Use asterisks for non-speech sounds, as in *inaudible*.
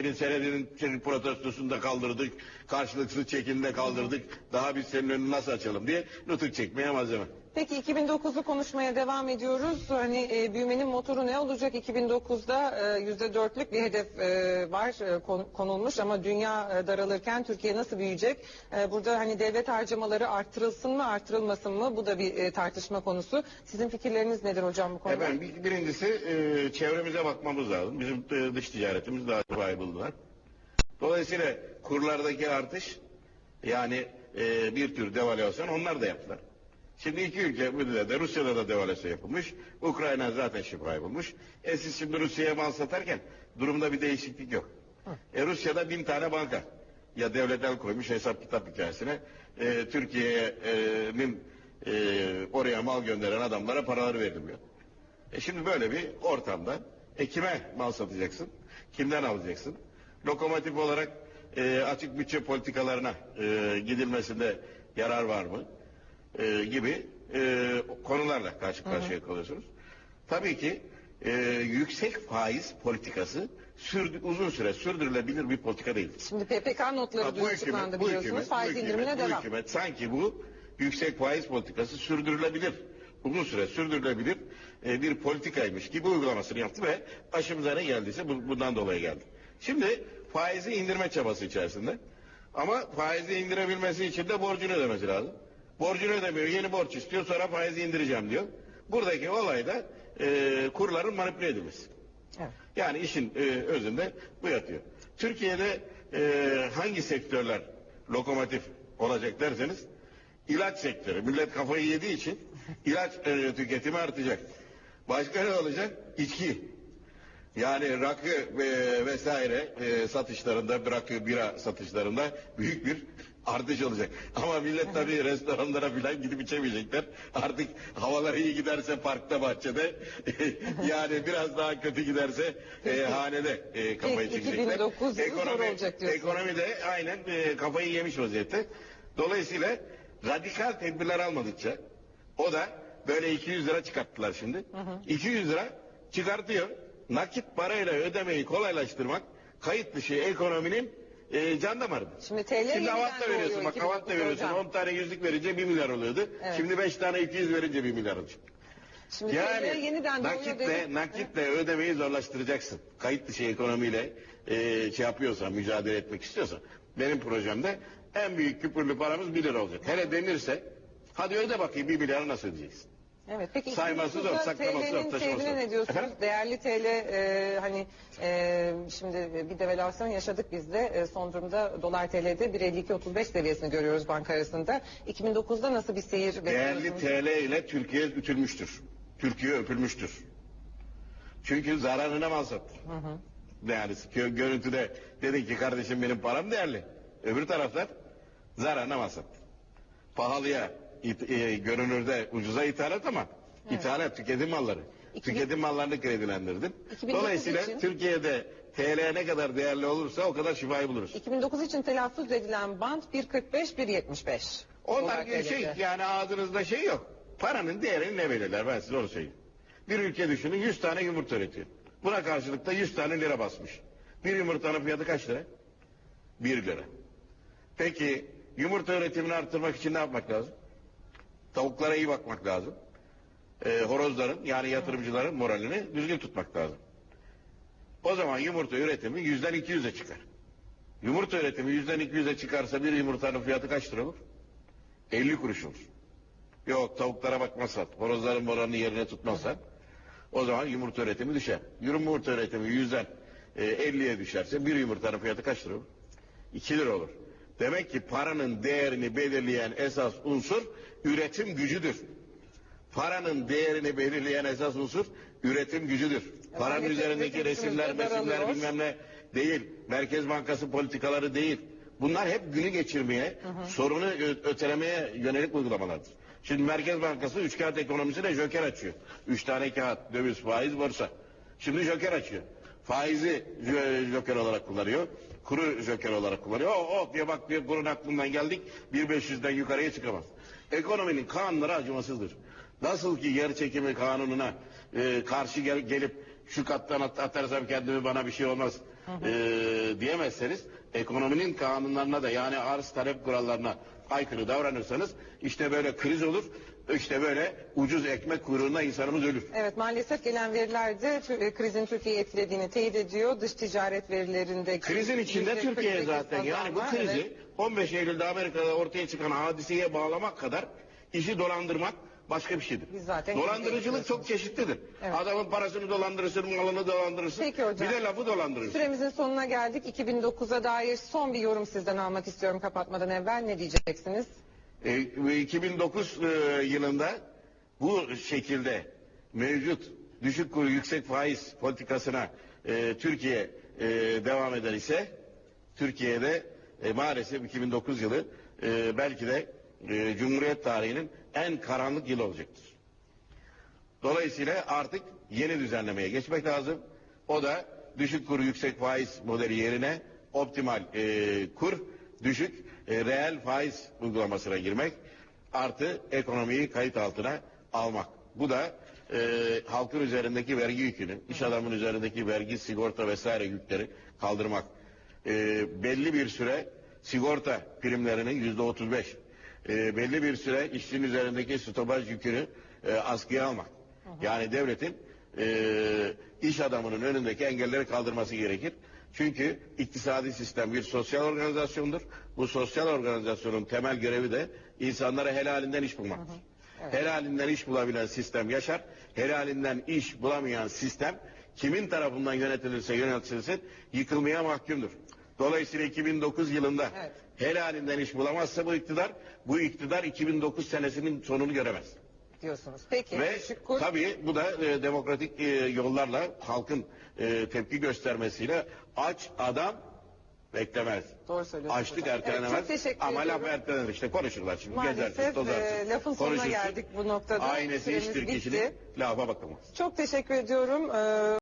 senedinin protestosunda kaldırdık, karşılıksız çekimde kaldırdık. Daha biz senin önünü nasıl açalım diye nutuk çekmeye malzeme. Peki 2009'u konuşmaya devam ediyoruz. Hani e, büyümenin motoru ne olacak? 2009'da e, %4'lük bir hedef e, var e, kon- konulmuş ama dünya e, daralırken Türkiye nasıl büyüyecek? E, burada hani devlet harcamaları artırılsın mı artırılmasın mı? Bu da bir e, tartışma konusu. Sizin fikirleriniz nedir hocam bu konuda? Efendim bir- birincisi e, çevremize bakmamız lazım. Bizim e, dış ticaretimiz daha viable'lar. Dolayısıyla kurlardaki artış yani e, bir tür devalüasyon onlar da yaptılar. Şimdi iki ülke bu de Rusya'da da devalüasyon yapılmış. Ukrayna zaten şifayı bulmuş. E siz şimdi Rusya'ya mal satarken durumda bir değişiklik yok. E Rusya'da bin tane banka ya devlet el koymuş hesap kitap hikayesine e, Türkiye'nin e, oraya mal gönderen adamlara paraları verilmiyor. E şimdi böyle bir ortamda e kime mal satacaksın? Kimden alacaksın? Lokomotif olarak e, açık bütçe politikalarına e, gidilmesinde yarar var mı? E, gibi e, konularla karşı karşıya kalıyorsunuz. Tabii ki e, yüksek faiz politikası sürdü, uzun süre sürdürülebilir bir politika değildir. Şimdi PPK notları Ha, dün açıklandı biliyorsunuz. Faiz bu indirimine bu devam. hükümet sanki bu yüksek faiz politikası sürdürülebilir, uzun süre sürdürülebilir e, bir politikaymış gibi uygulamasını yaptı ve başımıza ne geldiyse bu- bundan dolayı geldi. Şimdi faizi indirme çabası içerisinde ama faizi indirebilmesi için de borcunu ödemesi lazım. Borcunu ödemiyor, yeni borç istiyor sonra faizi indireceğim diyor. Buradaki olay da e, kurların manipüle edilmesi. Evet. Yani işin e, özünde bu yatıyor. Türkiye'de e, hangi sektörler lokomotif olacak derseniz ilaç sektörü. Millet kafayı yediği için ilaç e, tüketimi artacak. Başka ne olacak? İçki. Yani rakı ve vesaire e, satışlarında, rakı, bira satışlarında büyük bir artış olacak. Ama millet tabii restoranlara falan gidip içemeyecekler. Artık havalar iyi giderse parkta, bahçede *laughs* yani biraz daha kötü giderse e, hanede e, kafayı çekecekler. 2009 yılı zor olacak diyorsun. ekonomi de aynen e, kafayı yemiş vaziyette. Dolayısıyla radikal tedbirler almadıkça o da böyle 200 lira çıkarttılar şimdi. 200 lira çıkartıyor. Nakit parayla ödemeyi kolaylaştırmak kayıt dışı ekonominin e, can damarıdır. Şimdi TL Şimdi avat da veriyorsun bak avat da 2009 veriyorsun hocam. 10 tane yüzlük verince 1 milyar oluyordu. Evet. Şimdi 5 tane 200 verince 1 milyar olacak. Şimdi Yani yeniden nakitle, nakitle ödemeyi zorlaştıracaksın. Kayıt dışı ekonomiyle e, şey yapıyorsan, mücadele etmek istiyorsan. Benim projemde en büyük küpürlü paramız 1 lira olacak. Hele denirse, hadi öde bakayım 1 milyarı nasıl ödeyeceksin? Evet. Peki Sayması zor, 2009'da saklaması zor, TL'nin taşıması seyrine zor. ne diyorsunuz? Efendim? Değerli TL e, hani e, şimdi bir devalüasyon yaşadık biz de. E, son durumda dolar TL'de 1.52.35 seviyesini görüyoruz banka arasında. 2009'da nasıl bir seyir Değerli bekliyorsunuz? TL ile Türkiye ütülmüştür. Türkiye öpülmüştür. Çünkü zararına mal sattı. Yani gö- görüntüde dedi ki kardeşim benim param değerli. Öbür taraflar zararına mal sattı. Pahalıya it- e, görünürde ucuza ithalat ama ithalat tüketim malları. 2000 Tüketim mallarını kredilendirdim. 2009 Dolayısıyla için- Türkiye'de TL ne kadar değerli olursa o kadar şifayı buluruz. 2009 için telaffuz edilen band 1.45-1.75. Onlar gibi şey yani ağzınızda şey yok. Paranın değerini ne belirler ben size onu söyleyeyim. Bir ülke düşünün 100 tane yumurta üretiyor. Buna karşılık da 100 tane lira basmış. Bir yumurtanın fiyatı kaç lira? 1 lira. Peki yumurta üretimini arttırmak için ne yapmak lazım? Tavuklara iyi bakmak lazım. Ee, horozların yani yatırımcıların moralini düzgün tutmak lazım. O zaman yumurta üretimi yüzden 200'e çıkar. Yumurta üretimi yüzden 200'e çıkarsa bir yumurtanın fiyatı kaç lira olur? 50 kuruş olur. Yok tavuklara bakmazsan, horozların moranını yerine tutmazsan o zaman yumurta üretimi düşer. Yumurta üretimi yüzden e, 50'ye düşerse bir yumurtanın fiyatı kaç lira olur? 2 lira olur. Demek ki paranın değerini belirleyen esas unsur üretim gücüdür. Paranın değerini belirleyen esas unsur üretim gücüdür. Paranın maalesef üzerindeki resimler, mesimler bilmem ne değil. Merkez Bankası politikaları değil. Bunlar hep günü geçirmeye, sorunu ö- ötelemeye yönelik uygulamalardır. Şimdi Merkez Bankası üç kağıt ekonomisine joker açıyor. Üç tane kağıt, döviz, faiz, borsa. Şimdi joker açıyor. Faizi joker olarak kullanıyor. Kuru joker olarak kullanıyor. Oh, oh diye bak diye kurun aklından geldik. 1.500'den yukarıya çıkamaz. Ekonominin kanunları acımasızdır. Nasıl ki yer çekimi kanununa e, karşı gel- gelip şu kattan at- atarsam kendimi bana bir şey olmaz. e, diyemezseniz ekonominin kanunlarına da yani arz talep kurallarına aykırı davranırsanız işte böyle kriz olur. İşte böyle ucuz ekmek kuyruğunda insanımız ölür. Evet maalesef gelen veriler de tü- e, krizin Türkiye'yi etkilediğini teyit ediyor. Dış ticaret verilerinde Krizin içinde Türkiye 48 zaten yani bu krizi evet. 15 Eylül'de Amerika'da ortaya çıkan hadiseye bağlamak kadar işi dolandırmak başka bir şeydir. Biz zaten Dolandırıcılık çok çeşitlidir. Evet. Adamın parasını dolandırırsın, malını dolandırırsın. Peki hocam. Bir de lafı dolandırırsın. Süremizin sonuna geldik. 2009'a dair son bir yorum sizden almak istiyorum kapatmadan evvel. Ne diyeceksiniz? E, ve 2009 e, yılında bu şekilde mevcut düşük kuru yüksek faiz politikasına e, Türkiye e, devam eder ise Türkiye'de e, maalesef 2009 yılı e, belki de e, Cumhuriyet tarihinin en karanlık yılı olacaktır. Dolayısıyla artık yeni düzenlemeye geçmek lazım. O da düşük kur yüksek faiz modeli yerine optimal e, kur düşük e, reel faiz uygulamasına girmek artı ekonomiyi kayıt altına almak. Bu da e, halkın üzerindeki vergi yükünü, iş adamının üzerindeki vergi, sigorta vesaire yükleri kaldırmak. E, belli bir süre sigorta primlerinin yüzde otuz beş, e, belli bir süre işçinin üzerindeki stopaj yükünü e, askıya almak. Yani devletin e, iş adamının önündeki engelleri kaldırması gerekir. Çünkü iktisadi sistem bir sosyal organizasyondur. Bu sosyal organizasyonun temel görevi de insanlara helalinden iş bulmaktır. Helalinden iş bulabilen sistem yaşar. Helalinden iş bulamayan sistem kimin tarafından yönetilirse yönetilsin yıkılmaya mahkumdur. Dolayısıyla 2009 yılında Evet. helalinden iş bulamazsa bu iktidar, bu iktidar 2009 senesinin sonunu göremez. Diyorsunuz. Peki. Ve düşük kur. tabii bu da e, demokratik e, yollarla halkın e, tepki göstermesiyle aç adam beklemez. Doğru söylüyorsunuz. Açlık hocam. ertelemez Evet, çok teşekkür ama ediyorum. laf ertelenir işte konuşurlar şimdi Maalesef, gezersiniz tozarsınız. e, lafın sonuna geldik bu noktada. Aynesi bitti. kişinin lafa bakamaz. Çok teşekkür ediyorum. Ee,